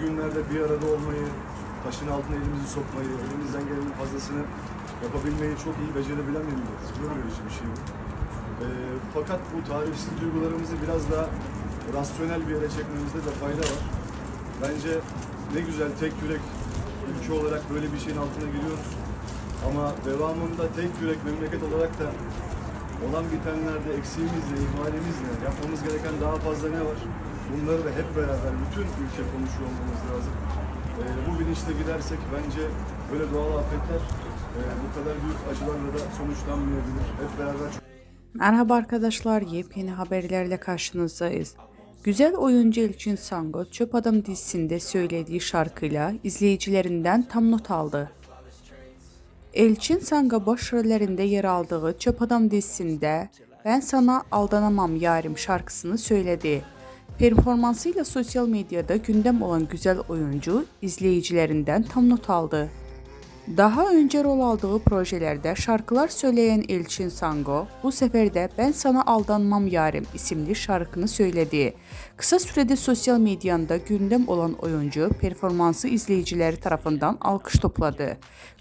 Günlerde bir arada olmayı, taşın altına elimizi sokmayı, elimizden gelenin fazlasını yapabilmeyi çok iyi becerebilen bir milletiz. Gurur verici bir şey bu. Ee, fakat bu tarifsiz duygularımızı biraz daha rasyonel bir yere çekmemizde de fayda var. Bence ne güzel tek yürek ülke olarak böyle bir şeyin altına giriyoruz. Ama devamında tek yürek memleket olarak da olan bitenlerde eksiğimiz ne, ihmalimiz ne, yapmamız gereken daha fazla ne var? Bunları da hep beraber bütün ülke konuşuyor olmamız lazım. Ee, bu bilinçle gidersek bence böyle doğal afetler e, bu kadar büyük acılarla da sonuçlanmayabilir. Hep beraber Merhaba arkadaşlar, yepyeni haberlerle karşınızdayız. Güzel oyuncu Elçin Sango, Çöp Adam dizisinde söylediği şarkıyla izleyicilerinden tam not aldı. Elçin Sango başrollerinde yer aldığı Çöp Adam dizisinde Ben Sana Aldanamam Yarim şarkısını söyledi. Performansıyla sosyal medyada gündem olan güzel oyuncu izleyicilerinden tam not aldı. Daha önce rol aldığı projelerde şarkılar söyleyen Elçin Sango, bu sefer de Ben Sana Aldanmam Yarim isimli şarkını söyledi. Kısa sürede sosyal medyanda gündem olan oyuncu performansı izleyicileri tarafından alkış topladı.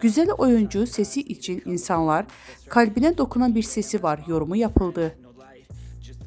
Güzel oyuncu sesi için insanlar kalbine dokunan bir sesi var yorumu yapıldı.